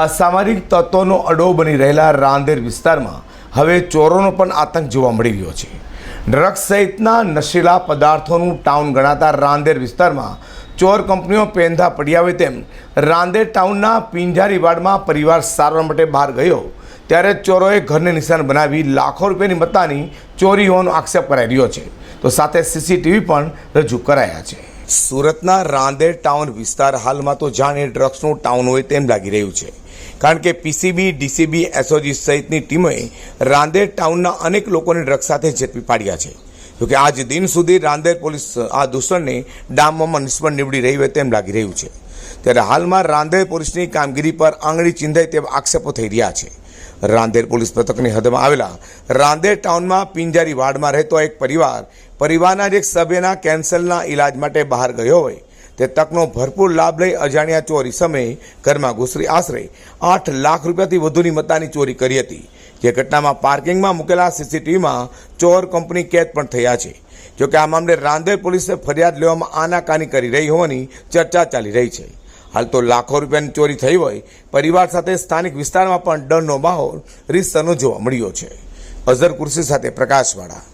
અસામરિક તત્વોનો અડો બની રહેલા રાંદેર વિસ્તારમાં હવે ચોરોનો પણ આતંક જોવા મળી રહ્યો છે. ડ્રગ્સ સહિતના નશીલા પદાર્થોનું ટાઉન ગણાતા રાંદેર વિસ્તારમાં ચોર કંપનીઓ પેંધા પડી આવે તેમ રાંદેર ટાઉનના પિંજારી વાડમાં પરિવાર સારવાર માટે બહાર ગયો. ત્યારે ચોરોએ ઘરને નિશાન બનાવી લાખો રૂપિયાની મત્તાની ચોરી હોવાનો આક્ષેપ કરાઈ રહ્યો છે. તો સાથે સીસીટીવી પણ રજૂ કરાયા છે. સુરતના રાંદેર ટાઉન વિસ્તાર હાલમાં તો જાણે ડ્રગ્સનું ટાઉન હોય તેમ લાગી રહ્યું છે. કારણ કે પીસીબી, ડીસીબી, એસઓજી સહિતની ટીમોએ રાંદેર ટાઉનના અનેક લોકોને ડ્રગ્સ સાથે ઝડપી પાડ્યા છે. જોકે આજ દિન સુધી રાંદેર પોલીસ આ દૂષણને ડામવામાં નિષ્ફળ નીવડી રહી હોય તેમ લાગી રહ્યું છે. ત્યારે હાલમાં રાંદેર પોલીસની કામગીરી પર આંગળી ચિંધાય તેવા આક્ષેપો થઈ રહ્યા છે. રાંદેર પોલીસ પથકની હદમાં આવેલા રાંદેર ટાઉનમાં પિંજારી વાર્ડમાં રહેતો એક પરિવાર પરિવારના જ એક સભ્યના કેન્સરના ઈલાજ માટે બહાર ગયો હોય. તે તકનો ભરપૂર લાભ લઈ અજાણ્યા ચોરી સમયે ઘરમાં ઘૂસરી આશરે આઠ લાખ રૂપિયાથી વધુની મત્તાની ચોરી કરી હતી. જે ઘટનામાં પાર્કિંગમાં મૂકેલા સીસીટીવીમાં ચોર કંપની કેદ પણ થયા છે. જોકે આ મામલે રાંદેર પોલીસે ફરિયાદ લેવામાં આનાકાની કરી રહી હોવાની ચર્ચા ચાલી રહી છે. હાલ તો લાખો રૂપિયાની ચોરી થઈ હોય, પરિવાર સાથે સ્થાનિક વિસ્તારમાં પણ ડરનો માહોલ રીતસરનો જોવા મળ્યો છે. અઝર કુર્સી સાથે પ્રકાશવાળા.